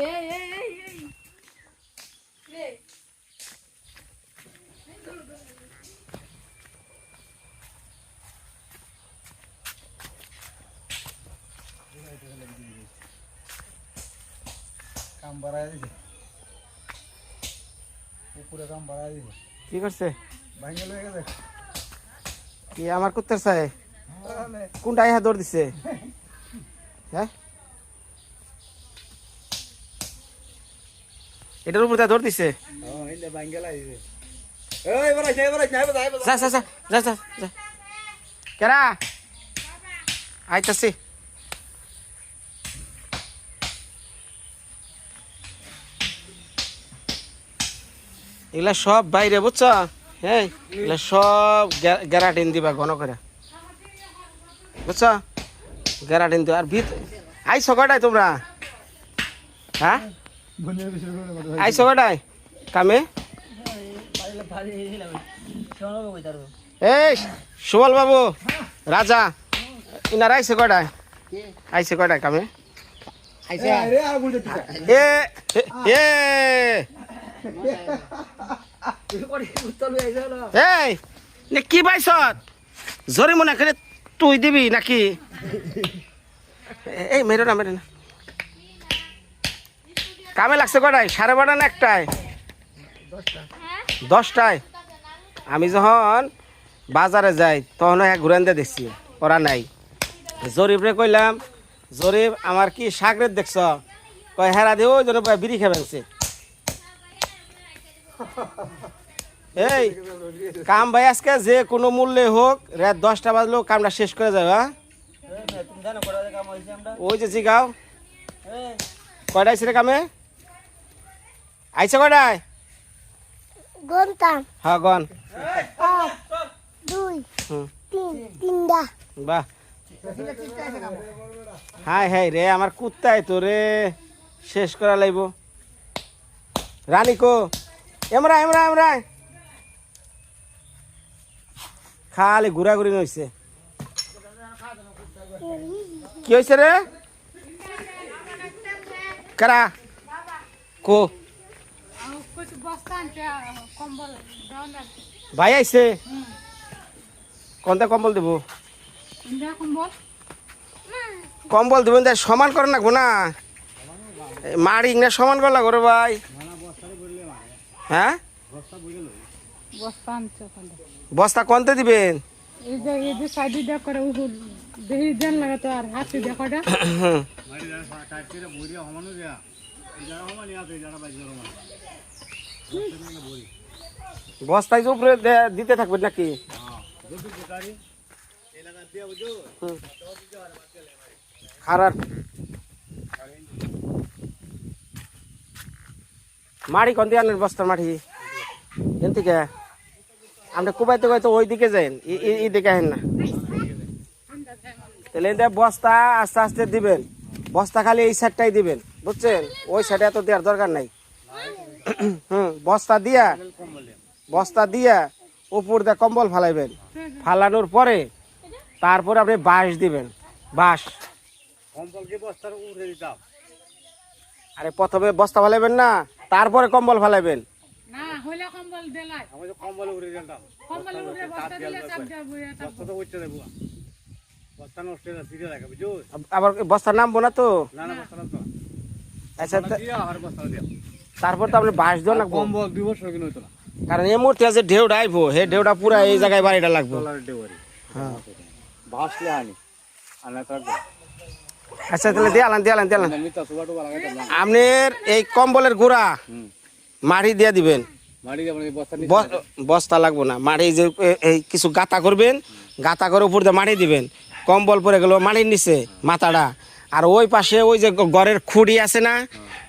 এই এই এই এই রে কাম বাড়ায় দিছে উপরে কাম বাড়ায় দিছে কি করছে ভাঙে লয়ে গেছে কি আমার কুত্তার চাই? কোনটা ইহা দৌড় দিছে? হ্যাঁ এটার উপর দৌড় দিছে হ্যাঁ এই ভাঙে লাই দিছে এই বড় যাই বড় যাই বড় যাই বড় যা যা যা যা যা যা। কেরা? আইতাছি। এগুলা সব বাইরে বুঝছ? হ্যাঁ এগুলা সব গ্যারাটিন দিবা ঘন করে। বুঝছ? গ্যারাটিন দিবা। আর ভিত আইস কটায় তোমরা? হ্যাঁ? আইস কটায় কামে। এই, সুবল বাবু, রাজা, ইনার আইসে কয়টায় আইসে কয়টায় কামে? এ এই, নে কি পাইছ? জরি মনে করে তুই দিবি নাকি? এই, মেরো না মেরো না। কামে লাগছে কটায়? সাড়ে বারোটা না একটায়? দশটায়? আমি যখন বাজারে যাই তখন এক ঘুরান দিয়ে দেখছি ওরা নাই। জরিফরে কইলাম জরিফ আমার কি সাগরের দেখছ? কয় হেরা দিয়ে ওই জন্য বিড়ি খেবেছে এই কাম ভাই আজকে যে কোনো মূল্যে হোক রাত দশটা বাজলেও কামটা শেষ করে যাবে হ্যাঁ? ওই যে জিগাও। কয়টায় ছিল কামে? আইছে কয়টায় গন্তাম। হ্যাঁ গন। এক দুই তিন তিনটা। বাহ। হাই হাই রে আমার কুত্তাই তো রে। শেষ করা লাগব। রানী কো? এমরা এমরা এমরা। খালি ঘুরাঘুরি হয়েছে কি হয়েছে রে? কারা? কো? ভাই আইসে কোনটা কম্বল দেবো? কম্বল? দেবেন তাই সমান করে না গোনা মারি না সমান করে না করে ভাই। হ্যাঁ? বস্তা কোনতে দিবেন? আর বস্তায় উপরে দিতে থাকবেন নাকি? খারাপ। মাড়ি কোন দিয়ে আনেন বস্তার মাটি? এন থেকে? আমরা কুবাইতে কুবাইতে ওই দিকে যাইন এই দিকে আহেন না। তাহলে এতে বস্তা আস্তে আস্তে দিবেন। বস্তা খালি এই সাইডটাই দিবেন। বুঝছেন? ওই সাইডে এত দেওয়ার দরকার নাই। বস্তা দিয়া বস্তা দিয়া উপর দিয়ে কম্বল ফালাইবেন। ফালানোর পরে তারপরে আপনি বাঁশ দিবেন বাঁশ। কম্বলকে বস্তার আরে প্রথমে বস্তা ফালাইবেন না তারপরে কম্বল ফালাইবেন। আবার বস্তা নামবো না তো? না না বস্তা নষ্ট। আচ্ছা দিয়া দিয়া তারপর তো আপনি বাঁশ দেওয়া লাগবো। কম্বল দুই বছর কিনে হইতো না। কারণ এই মুহূর্তে যে ঢেউটা আইবো হে ঢেউটা পুরা এই জায়গায় বাড়িটা লাগবো। হ্যাঁ। ভাসলে আনি। আনা থাকবে আচ্ছা তাহলে মিতা সুবাটু লাগাইতাম আপনার এই কম্বলের গুড়া মাটি দিয়ে দিবেন। দিয়ে মানে বস্তা বস্তা লাগবো না। মাটি যে এই কিছু গাতা করবেন গাতা করে উপর দিয়ে মাটি দিবেন। কম্বল পরে গেল মাটির নিচে মাথাটা। আর ওই পাশে ওই যে ঘরের খুঁড়ি আছে না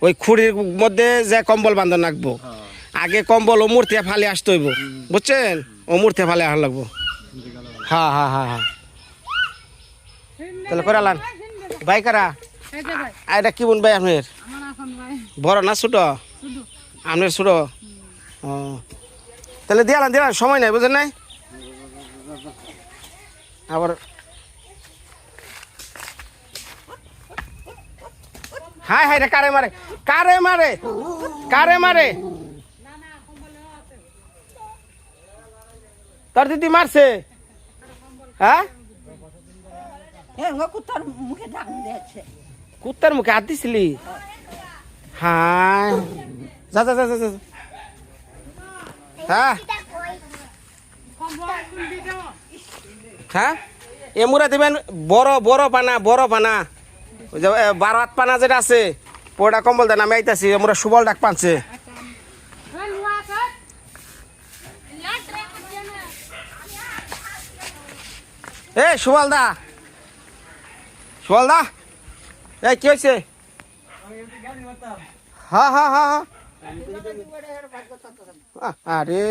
ওই খুঁড়ির মধ্যে যে কম্বল বান্ধন রাখব আগে কম্বল ও মূর্তি ফালে আসতে হইব বুঝছেন? ও মূর্তি ফালে আসার লাগবো। হ্যাঁ হ্যাঁ হ্যাঁ হ্যাঁ। তাহলে করে আলান। ভাই কারা? এই যে ভাই। আর এটা কি বোন ভাই আপনার? আমার বড় না ছোট? আপনার ছোট? ও। তাহলে দিয়ালাম দিয়ালাম সময় নাই বুঝেন নাই? আবার হাই হাই রে কারে মারে? কারে মারে? কারে মারে? তোর দিদি মারছে? হ্যাঁ? কুত্তার মুখে কুত্তার মুখে হাত দিছিলি? হ্যাঁ। যা যা যা, যা হ্যাঁ। হ্যাঁ? এমুরা দিবেন বড় বড় পানা বড় পানা ওই যে বারো হাত পানা যেটা আছে পোড়া কম্বল দেন, আমি আইতাছি, আমরা সুবল ডাক পানছে। এ, সুবল দা। সুবল দা। এই, কি হয়েছে হ্যাঁ হ্যাঁ হ্যাঁ হ্যাঁ আ- আরে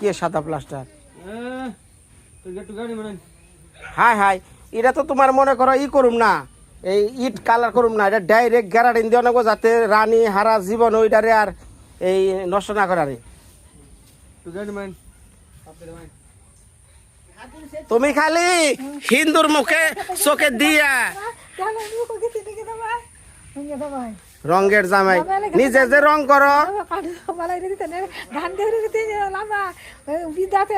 কে সাদা প্লাস্টার? মানে হাই হাই এটা তো তোমার মনে করো ই করুম না এই ইট কালার করুম না এটা ডাইরেক্ট গ্যারান্টি দিয়ে নেব যাতে রানী হারা জীবন ওইটারে আর এই নষ্ট না করারে তুমি খালি হিন্দুর মুখে চোখে দিয়া রঙের জামাই নিজে যে রং করো। ধান দিয়ে দিতে লাম্বা বিদাতে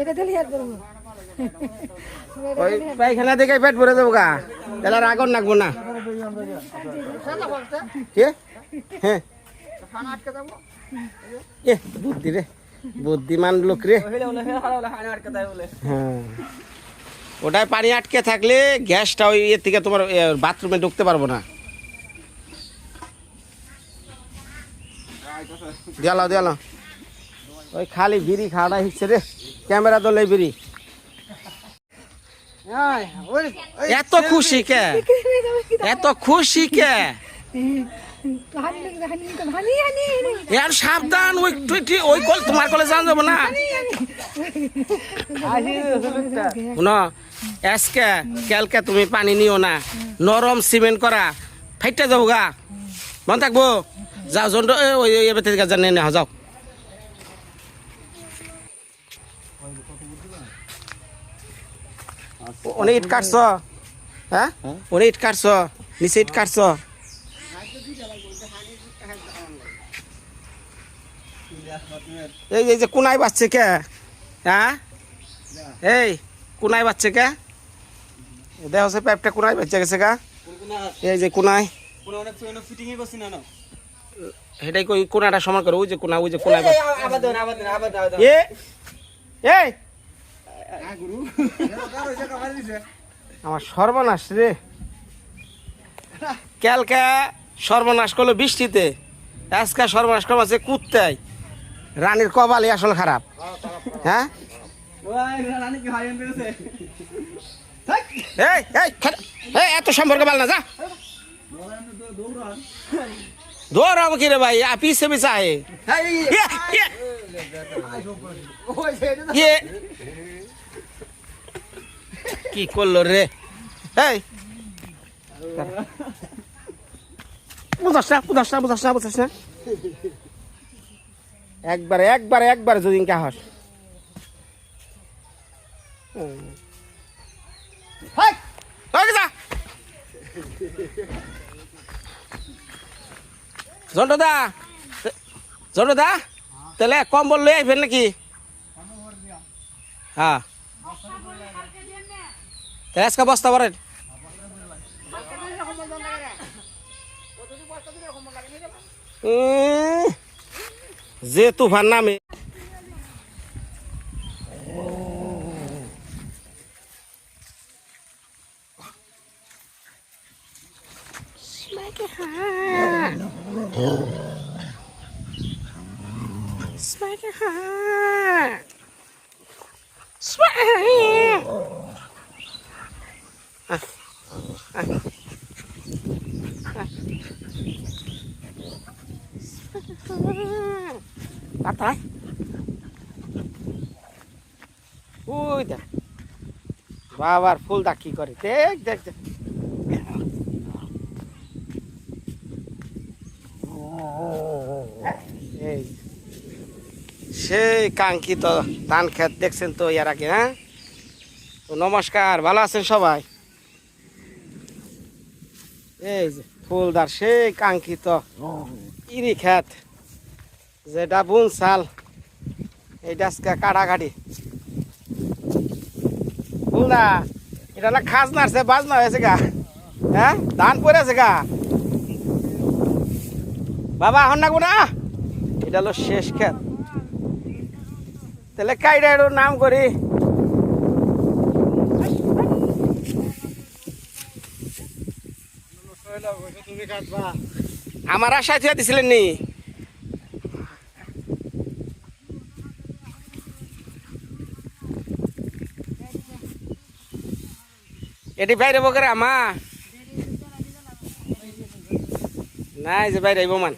এটা দিলি আর করব। ওই পায়খানা দেখে পেট ভরে দেবো গা। তাহলে আর আগুন নাকবো না। কে? হ্যাঁ। এ, বুদ্ধি রে। বুদ্ধিমান লোক রে। হ্যাঁ। ওটায় পানি আটকে থাকলে গ্যাসটা ওই এর থেকে তোমার বাথরুমে ঢুকতে পারব না। দিয়ালো দিয়ালো ওই খালি বিড়ি খাওয়াটা হিচ্ছে রে। ক্যামেরা দলে বিড়ি। এত খুশি কে? এত খুশি কে? ইয়ার সাবধান ওই ওই কল তোমার কলে জান যাব না? শুনো আজকে কালকে তুমি পানি নিও না। নরম সিমেন্ট করা ফাইটটা যাও গা। মন থাকব? যাও ওই ওই এবার থেকে জানে না যাও। অনেক ইট কাটছ হ্যাঁ অনেক ইট কাটছ নিচে ইট কাটছ এই যে কোনায় বাচ্চে কে হ্যাঁ এই কোনায় বাচ্চে কে দেখ হচ্ছে পাইপটা কোনায় বাচ্চা গেছে গা এই যে কোনায় সেটাই কই কোনাটা সমান করে ওই যে কোনা ওই যে কোনায় এ এই আমার সর্বনাশ রে। কালকে সর্বনাশ করল বৃষ্টিতে। আজকে সর্বনাশ করব আছে কুত্তায়। রানীর কপালই আসল খারাপ। হ্যাঁ? এত সম্পর্ক বাল না যা। দৌড়াবো কি রে ভাই? পিছে পিছে। ইয়ে। কি করল রে? এই। বুঝাস না একবারে একবারে একবারে যদি কা হস। জন্টদা জন্টদা তাহলে কম্বল লই আইবেন নাকি? হ্যাঁ। তাহলে আজকে বস্তা উম, যে তুফান নামে। Spider Heart. Patay. Uy, দেখ। বাবার ফুল দা কি করে? দেখ দেখ দেখ। সেই কাঙ্ক্ষিত ধান ক্ষেত দেখছেন তো ইয়ার আগে হ্যাঁ? নমস্কার ভালো আছেন সবাই? এই যে ফুলদার সেই কাঙ্ক্ষিত ইরি খেত যেটা বুন সাল এইটা আজকে কাটাকাটি। ফুলদা, এটা না খাস নাড়ছে বাজ না হয়েছে গা। হ্যাঁ? ধান পড়েছে গা। বাবা হন না না এটা হলো শেষ খেত তাহলে কাইডা এর নাম করি তুমি কাটবা আমার আশায় থুয়া দিছিলেন নি? এটি বাইরে বকরে আমা নাই যে বাইরে আইব মান।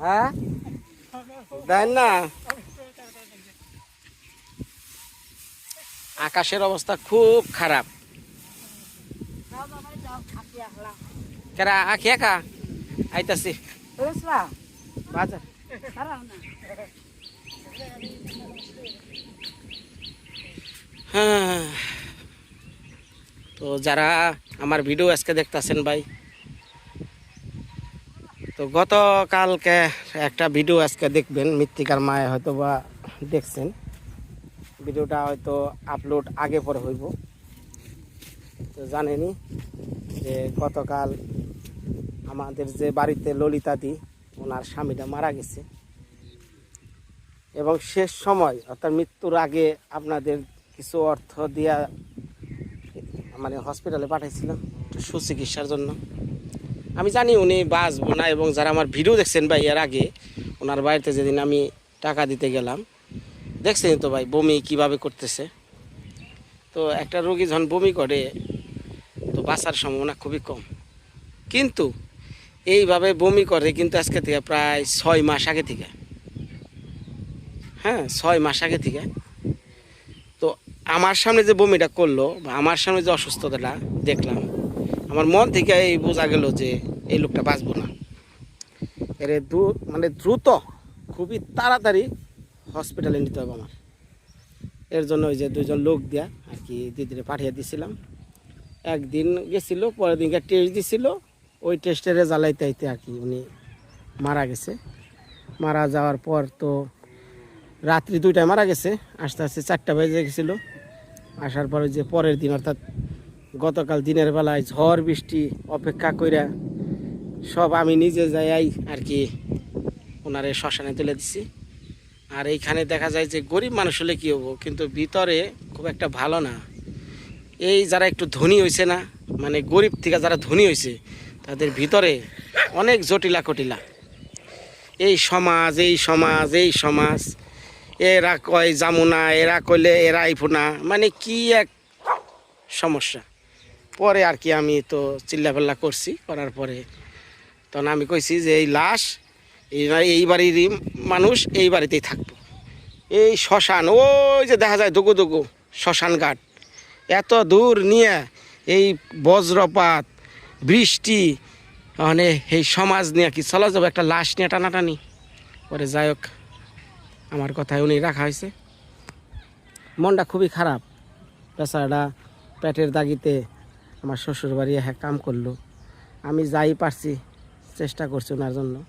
হ্যাঁ? দেন না? আকাশের অবস্থা খুব খারাপ। কেরা আখি একা? আইতাছি। বাজার। হ্যাঁ। তো যারা আমার ভিডিও আজকে দেখতাছেন ভাই তো গতকালকে একটা ভিডিও আজকে দেখবেন, মৃত্তিকার মায়ে হয়তো বা দেখছেন। ভিডিওটা হয়তো আপলোড আগে পরে হইব। তো জানেনই যে গতকাল আমাদের যে বাড়িতে ললিতাদি, ওনার স্বামীটা মারা গেছে। এবং শেষ সময়, অর্থাৎ মৃত্যুর আগে আপনাদের কিছু অর্থ দিয়া মানে হসপিটালে পাঠাইছিলাম সুচিকিৎসার জন্য। আমি জানি উনি বাঁচবো না এবং যারা আমার ভিডিও দেখছেন ভাই এর আগে, ওনার বাড়িতে যেদিন আমি টাকা দিতে গেলাম দেখছেন তো ভাই বমি কীভাবে করতেছে। তো একটা রোগী যখন বমি করে, তো বাঁচার সম্ভাবনা খুবই কম। কিন্তু এইভাবে বমি করে কিন্তু আজকে থেকে প্রায় ছয় মাস আগে থেকে। হ্যাঁ ছয় মাস আগে থেকে। তো আমার সামনে যে বমিটা করল বা আমার সামনে যে অসুস্থতাটা দেখলাম আমার মন থেকে এই বোঝা গেল যে এই লোকটা বাঁচবো না। এর দ্রুত মানে দ্রুত, খুবই তাড়াতাড়ি হসপিটালে নিতে হবে আমার। এর জন্য ওই যে দুজন লোক দিয়া আর কি দিদিরে পাঠিয়ে দিছিলাম। একদিন গেছিল, পরের দিনকে টেস্ট দিছিল। ওই টেস্টের রেজাল্ট আইতে আর কি উনি মারা গেছে। মারা যাওয়ার পর তো রাত্রি দুইটায় মারা গেছে। আস্তে আস্তে চারটা বেজে গেছিল। আসার পরে যে পরের দিন অর্থাৎ গতকাল দিনের বেলায় ঝড় বৃষ্টি অপেক্ষা কইরা সব আমি নিজে যাই আর কি ওনারে শ্মশানে তুলে দিছি। আর এইখানে দেখা যায় যে গরিব মানুষ হলে কী হব? কিন্তু ভিতরে খুব একটা ভালো না। এই যারা একটু ধনী হয়েছে না মানে গরিব থেকে যারা ধনী হয়েছে তাদের ভিতরে অনেক জটিলা কটিলা। এই সমাজ এই সমাজ এই সমাজ, এরা কয় জামুনা, এরা কইলে এরা আইফুনা মানে কি এক সমস্যা। পরে আর কি আমি তো চিল্লাপাল্লা করছি, করার পরে তখন আমি কইছি যে এই লাশ, এই এই বাড়িরই মানুষ এই বাড়িতেই থাকব। এই শ্মশান, ওই যে দেখা যায় দুগু দুগু শ্মশান ঘাট, এত দূর নিয়ে এই বজ্রপাত, বৃষ্টি মানে এই সমাজ নিয়ে কি চলা যাবে, একটা লাশ নিয়ে টানাটানি? পরে যাই হোক, আমার কথায় উনি রাখা হয়েছে। মনটা খুবই খারাপ। বেচারাটা পেটের দাগিতে আমার শ্বশুর বাড়ি হ্যাঁ কাম করল। আমি যাই পারছি, চেষ্টা করছি ওনার জন্য।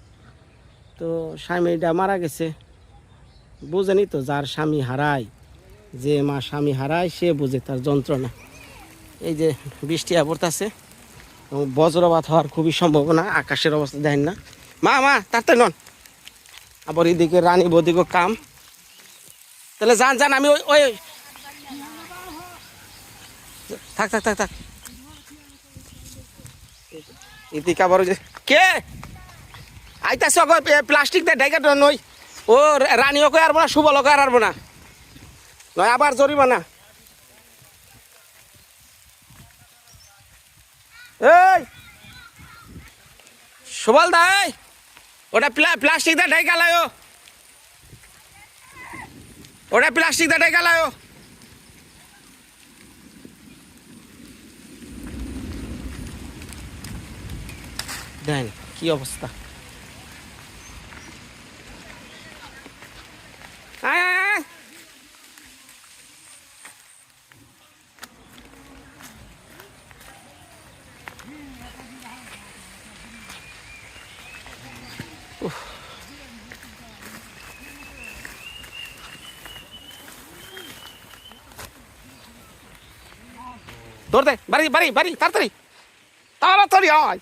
তো স্বামীটা মারা গেছে। বুঝেনি তো যার স্বামী হারায়, যে মা স্বামী হারায়, সে বুঝে তার যন্ত্রণা। এই যে বৃষ্টি পড়তেছে, এবং বজ্রপাত হওয়ার খুবই সম্ভাবনা, আকাশের অবস্থা দেখেন না। মা মা, তাড়াতাড়ি নন। আবার এদিকে রানী বদিকে কাম। তাহলে যান যান, আমি ওই ওই। থাক থাক থাক থাক। আবার ওই যে কে? আইতাছে প্লাস্টিক দিয়ে ঢাকা নই। ও রানীও কই আরবো না সুবলও কই আরবো না। নয়, আবার জরিমানা। এই! সুবল দাই ওটা প্লাস্টিক দিয়ে ঢাকা লাও ওটা প্লাস্টিক দিয়ে ঢাকা লাও দেন কি অবস্থা? দৌড় দে বাড়ি বাড়ি বাড়ি তাড়াতাড়ি। তাড়াতাড়ি আয়।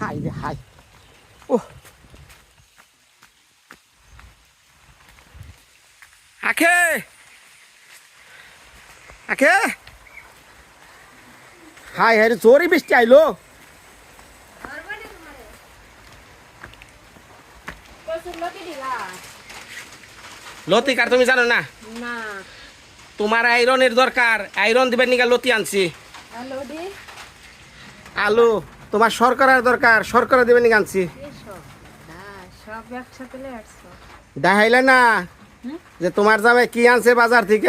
হাই রে হাই। ও আখে! আখে! হাই হাই রে জোরে বৃষ্টি আইলো। লতি কার তুমি জানো না? তোমার আয়রনের দরকার। আয়রন দিবেন নিকা লতি আনছি। আলু। তোমার সরকারের দরকার সরকার দেবেন আনছি দেখাইলে না যে তোমার জামাই কি আনছে বাজার থেকে?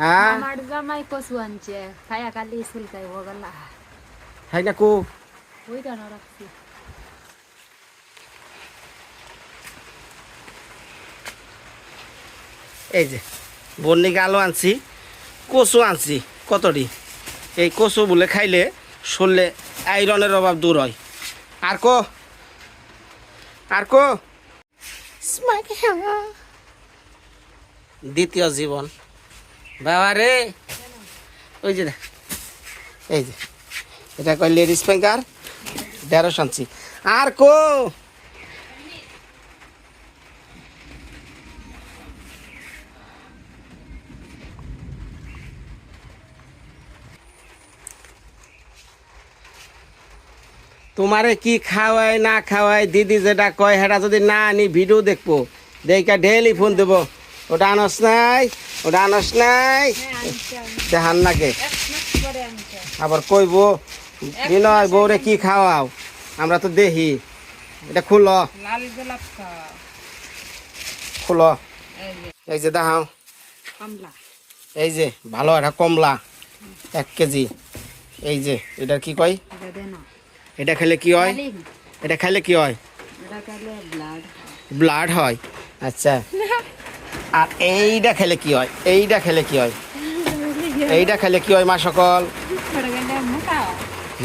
হ্যাঁ জামাই কচু আনছে খায়া কালি চুলকাই গলা। হাই না কো। ওই কেন রাখছি। এই যে বন্নিকে আলু আনছি কচু আনছি কতটি? এই কচু বলে খাইলে শরীরে আয়রনের অভাব দূর হয়। আর কো আর কো দ্বিতীয় জীবন। বাবা রে। ওই যে এই যে। এটা কয় লেডিস ফিঙ্গার? দেড়শো আর কো তোমারে কি খাওয়াই না খাওয়াই দিদি যেটা কয় সেটা যদি না আনি ভিডিও দেখব। দেখা ডেইলি ফোন দেবো। ওটা আনস নাই ওটা আনস নাই। দেখান নাকে। আবার কইব বিনয় বউরে কি খাওয়াও? আমরা তো দেখি এটা খুল। খুল। এই যে। দেখাও। এই যে ভালো একটা কমলা। এক কেজি। এই যে এটা কি কয়? এটা খেলে কি হয়? এটা খেলে কি হয়? ব্লাড হয়। আচ্ছা। আর এইটা খেলে কি হয়? এইটা খেলে কি হয়? এইটা খেলে কি হয় মা সকল?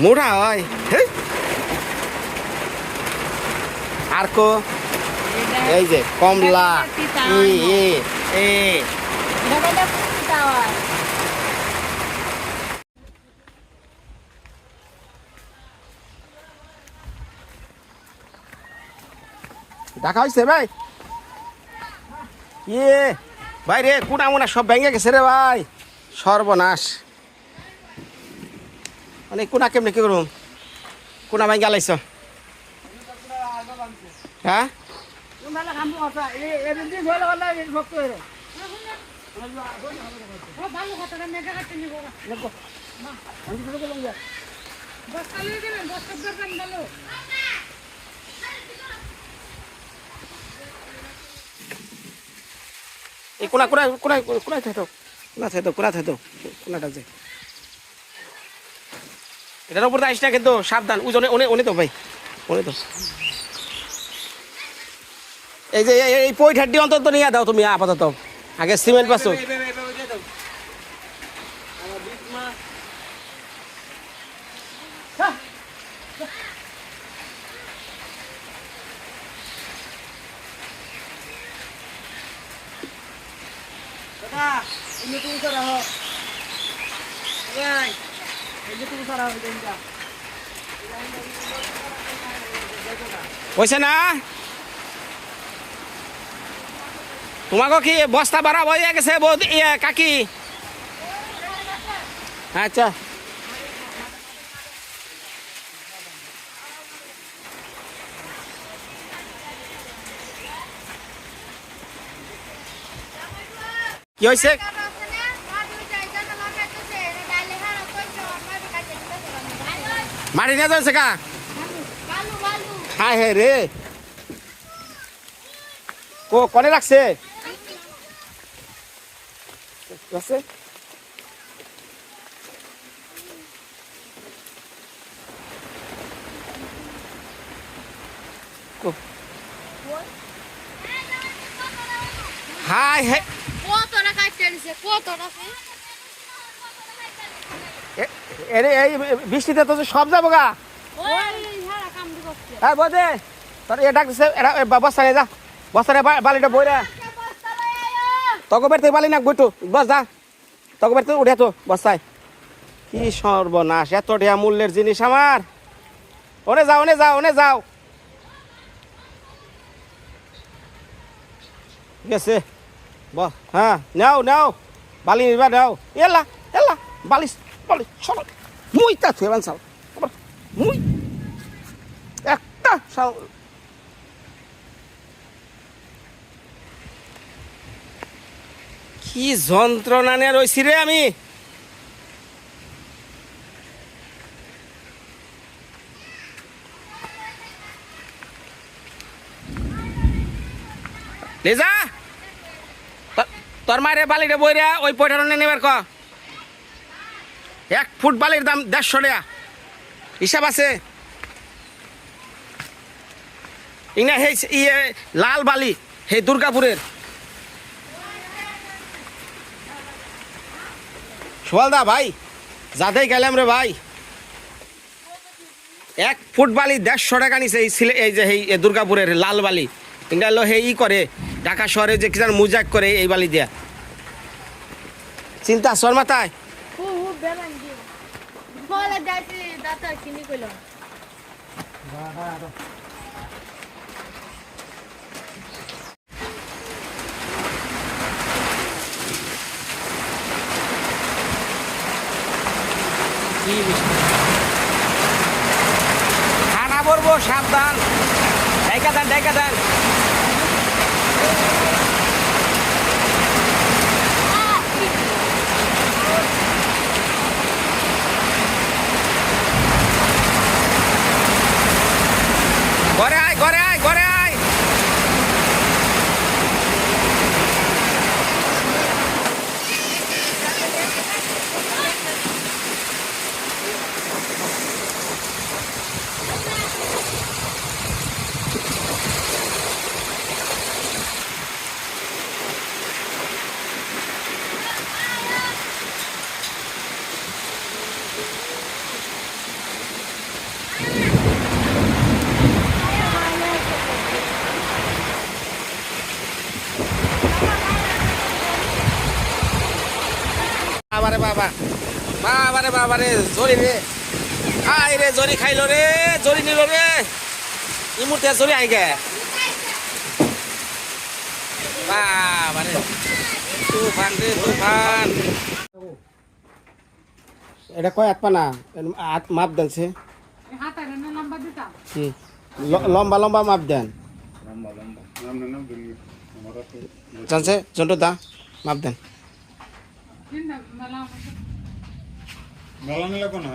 মোটা হয়। আর কো? এই যে কমলা। ই ই এ দেখা হয়েছে ভাই। ইয়ে ভাই রে কুটা মুনা সব ভেঙে গেছে রে ভাই। সর্বনাশ। মানে কুনা কেমনি কি করুম? কুনা ভাই গেলাইছ হ্যাঁ? এই কোনা কোনা কোনা কোনায় থাকতো কোনা থাকতো কোনা থাকতো কোনাটা যে। এটার উপর আসিস না কিন্তু সাবধান উজনে অনে অনে তো ভাই। অনে তো এই যে এই- ঠাড্ডি অন্তত নিয়ে দাও তুমি আপাতত। আগে সিমেন্ট পাসো হয়েছে না? তোমাকে কি বস্তা বাড়া হয়ে গেছে ইয়ে, কাকি? আচ্ছা। কি হয়েছে মারি নিয়ে যাচ্ছে কা হ্যাঁ হ্যাঁ রে। কো, কনে রাখছে? দেখো হাই হে কত টাকা টেনছে কত টাকা এ- এরে এই বৃষ্টিতে তো সব যাব গা। হ্যাঁ বোঝে তোর এটা বস্তা যা। বস্তা বালিটা বইরা। তকে বেরতে বালি না বইটু বস যা। তকে বেরতে উঠে তো বস্তায় কি সর্বনাশ এত টাকা মূল্যের জিনিস আমার। ওনে যাও ওনে যাও ওনে যাও। ঠিক আছে বস হ্যাঁ নাও নাও। বালি নিবা, নাও। এলা এলা, বালিশ বালিশ চলো মুই তা থুয়ে বান চাও মুই কি যন্ত্রণা নিয়ে রয়েছি রে আমি। লিজা! তোর মায়ের বালিরে বইরা ওই পয়টার নেবার ক। এক ফুট বালির দাম দেড়শো টাকা। হিসাব আছে? ইনা সেই ইয়ে লাল বালি, সেই দুর্গাপুরের। সোয়ালদা ভাই যাতেই গেলাম রে ভাই। এক ফুট বালি দেড়শো টাকা নিছে এই যে এ দুর্গাপুরের লাল বালি। এটা হলো সেই ই করে। ঢাকা শহরে যে কিষান মুজাক করে এই বালি দিয়া। চিন্তা সর মাথায়? খানা পড়ব সাবধান। দেখা দেন দেখা দেন। ঘরে আয় ঘরে আয় ঘরে আয় বাবারে বাবা বাবারে বাবারে জরি রে আই খাইলো রে জরি নিল রে। ই মুহূর্তে জরি আই গে বাবারে। তুফান রে তুফান। এটা কয় মাপ হাতে না নাম্বার দিতাম কি? ল- লম্বা লম্বা মাপ দেন। জানছে? জন্টু দা মাপ দেন। মেলা মেলা মেলা কোন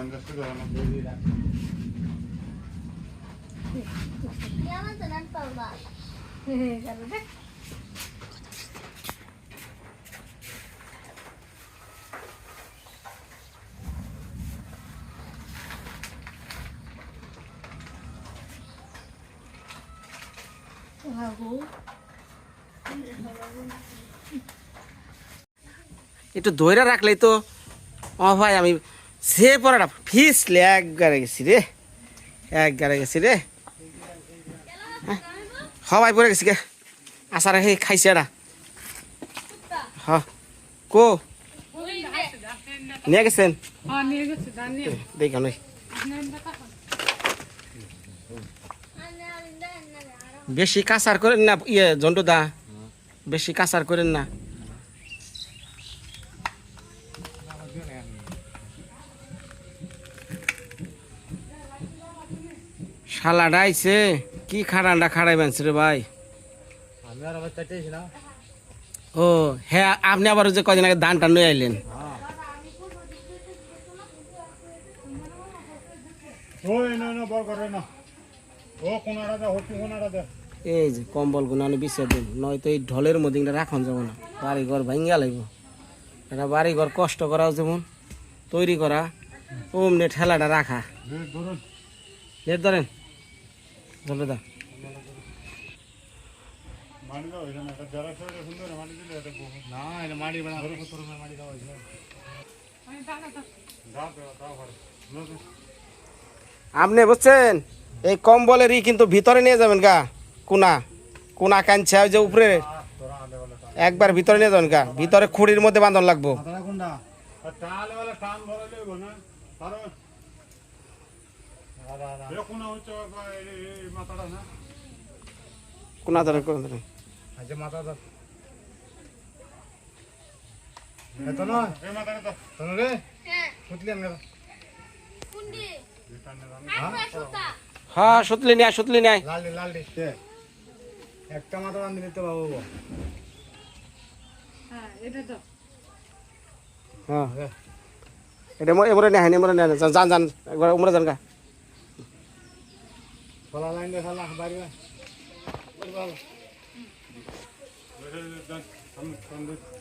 একটু ধৈর্য রাখলেই তো, ও ভাই আমি সে পড়াটা ফিসলে একবারে গেছি রে একবারে গেছি রে। হবাই পড়ে গেছি গে। আসার হে খাইছে এটা হ, কো। নিয়ে গেছেন? হ্যাঁ বেশি কাঁচার করেন না ইয়ে জন্টু দা। বেশি কাঁচার করেন না। শালাটা আইছে। কি খাড়ান্ডা খাড়াই বানছে রে ভাই? আমি আর আবার চাইতেছি না। ও হ্যাঁ আপনি আবার যে কদিন আগে ধান টান নিয়ে আইলেন এই যে কম্বল গুনানি বিছিয়ে দিন নয়তো এই ঢলের মধ্যে রাখন যাব না। বাড়ি ঘর ভাঙ্গা লাগব। এটা বাড়ি ঘর কষ্ট করাও যেমন তৈরি করা। অমনি ঠেলাটা রাখা। নেট ধরেন। দা। আপনি বুঝছেন? এই কম্বলেরই কিন্তু ভিতরে নিয়ে যাবেন গা কোনা। কোনা কানছে ওই যে উপরে। একবার ভিতরে নিয়ে যাবেন গা ভিতরে খুঁড়ির মধ্যে বাঁধন লাগবো। না। কোনা মাথাটা না? কোনা ধরে কোনা ধরে আচ্ছা মাথা দাও। এতো নয় এই মাথাটা দাও। শোনো রে? হ্যাঁ। সুতলি আমি কুন্ডি। হ্যাঁ হ্যাঁ? সুতলি নেয় সুতলি নেয় লাল দে লাল দে কে? একটা মাথা বান্ধি নিতে বাবু হ্যাঁ এটা তো হ্যাঁ। এটা মো- এমরে নেয় এমরে নেয় যান যান যান একবার উমরে যান গা ফলা লাইন দে ফলা বাড়ি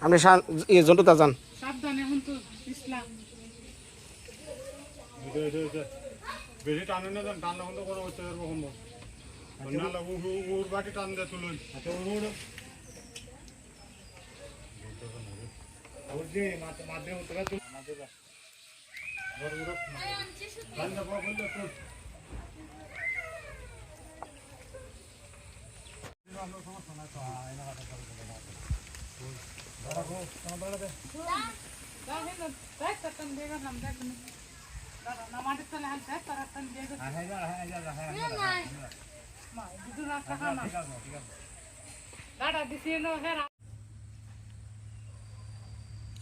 আপনি ইয়ে জন্টুতা যান সাবধান এখন তো ইসলাম। বেশি টানে না যান টানলে কিন্তু কোনো হচ্ছে এরকম নাহলে উর বাটি টান দে তুলুন। আচ্ছা উড় উড় মাথা মাথা উতরা তুল দা বড় উড় টান দে বাবু তুল দাদা দেখ তখন দেখো নাম দেখ দাদা না মাটির তলে হাল দেখ তার তখন দেখো মা দুটো না টাকা না দাদা দিছি নো হেরা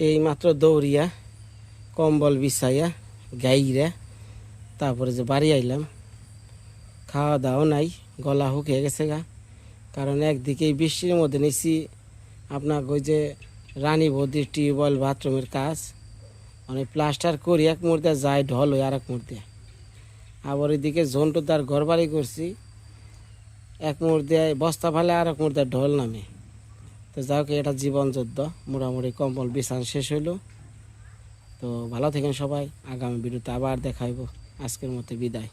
এই মাত্র দৌড়িয়া, কম্বল বিছাইয়া, গাইরা, তারপরে যে বাড়ি আইলাম খাওয়া দাওয়া নাই, গলা শুকিয়ে গেছে গা। কারণ একদিকেই বৃষ্টির মধ্যে নিছি। আপনার ওই যে রানী বৌদির টিউবওয়েল বাথরুমের কাজ। মানে প্লাস্টার করি, এক মুহূর্তে যায় ঢল হয়ে আর এক মুহূর্তে। আবার এদিকে জন্টু তার ঘর বাড়ি করছি। এক মুহূর্তে বস্তা ফালে আর এক মুহূর্তে ঢল নামে। তো যাই হোক, এটা জীবন যুদ্ধ। মোটামুটি কম্বল বিছান শেষ হইল। তো ভালো থাকেন সবাই। আগামী ভিডিওতে আবার দেখাইব আজকের মতো বিদায়।